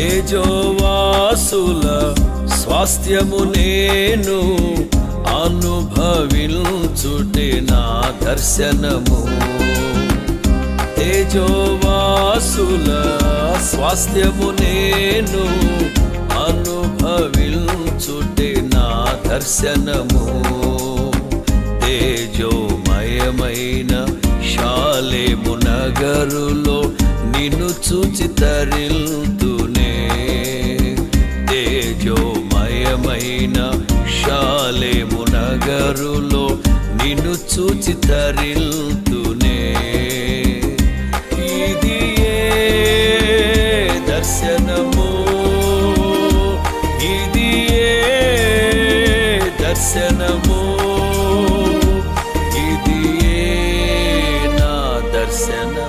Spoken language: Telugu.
తేజోవాసుల స్వాస్థ్యము నేను అనుభవించుటే నా దర్శనము. తేజోవాసుల స్వాస్థ్యము నేను అనుభవించుటే నా దర్శనము. తేజోమయమైన శాలేము నగరులో నిన్ను చూచి తరిల్తునే తేజోమయమైన శాలేము నగరులో నిన్ను చూచి తరిల్తునే ఇది దర్శనము? ఇది దర్శనము? ఇది నా దర్శనం?